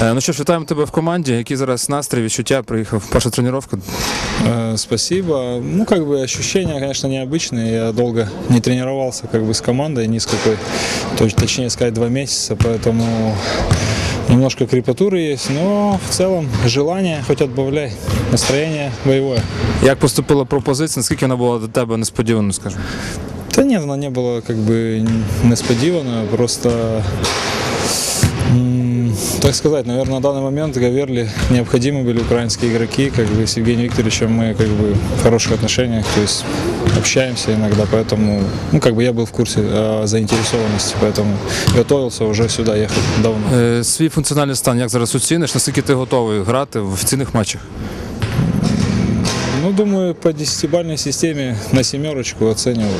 Е, Ну що ж, вітаємо тебе в команді. Який зараз настрій, відчуття? Приїхав перша тренування. Э, Спасибо. Ну, как бы ощущения, конечно, необычные. Я долго не тренировался как бы с командой, ни с какой, то- точнее сказать, два месяца, поэтому немножко крепатуры есть, но в целом желание хоть отбавляй, настроение боевое. Як поступила пропозиція? Наскільки вона була до тебе несподівано, скажімо? Да нет, она не была как бы несподивана, просто, м, так сказать, наверное, на данный момент Гаверли необходимы были украинские игроки, как бы с Евгением Викторовичем мы как бы в хороших отношениях, то есть общаемся иногда, поэтому, ну, как бы я был в курсе о заинтересованности, поэтому готовился уже сюда ехать давно. Е, Свій функціональний стан як зараз оціниш? Наскільки ти готовий грати в офіційних матчах? Ну, думаю, по десятибалльной системе на семерочку оцениваю.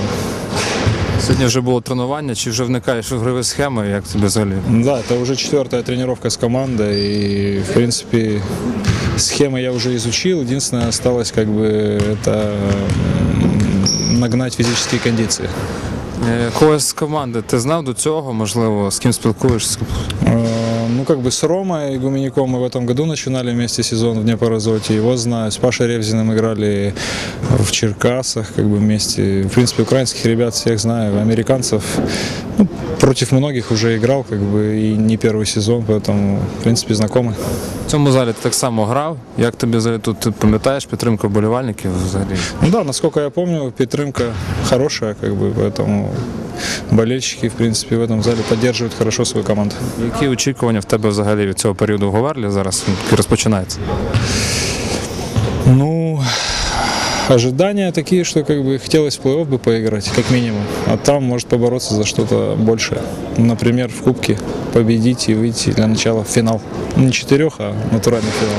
Сьогодні вже було тренування, чи вже вникаєш в грові схеми, як тобі взагалі? Да, это уже четвертая тренировка с командой, и, в принципе, схемы я уже изучил. Единственное, осталось как бы это м, нагнать физические кондиции. Е, Когось з команди ти знав до цього, можливо, з ким спілкуєшся? Э, Ну, как бы с Ромой Гуменюком мы в этом году начинали вместе сезон в Днепорозоте. Его знаю. С Пашей Ревзиным играли в Черкасах, как бы вместе. В принципе, украинских ребят всех знаю. Американцев ну, против многих уже играл, как бы, и не первый сезон, поэтому, в принципе, знакомы. В цьому залі ти так само грав. Як тобі взагалі тут ти пам'ятаєш підтримку болівальників взагалі? Ну да, насколько я помню, Петрымка хорошая, как бы, поэтому болельщики, в принципе, в этом зале поддерживают хорошо свою команду. Які очікування в тебе взагалі від цього періоду в Говерлі зараз який розпочинається? Ну, ожидания такие, что как бы хотелось в плей-офф бы поиграть, как минимум. А там может побороться за что-то большее. Например, в Кубке победить и выйти для начала в финал. Не четырех, а натуральный финал.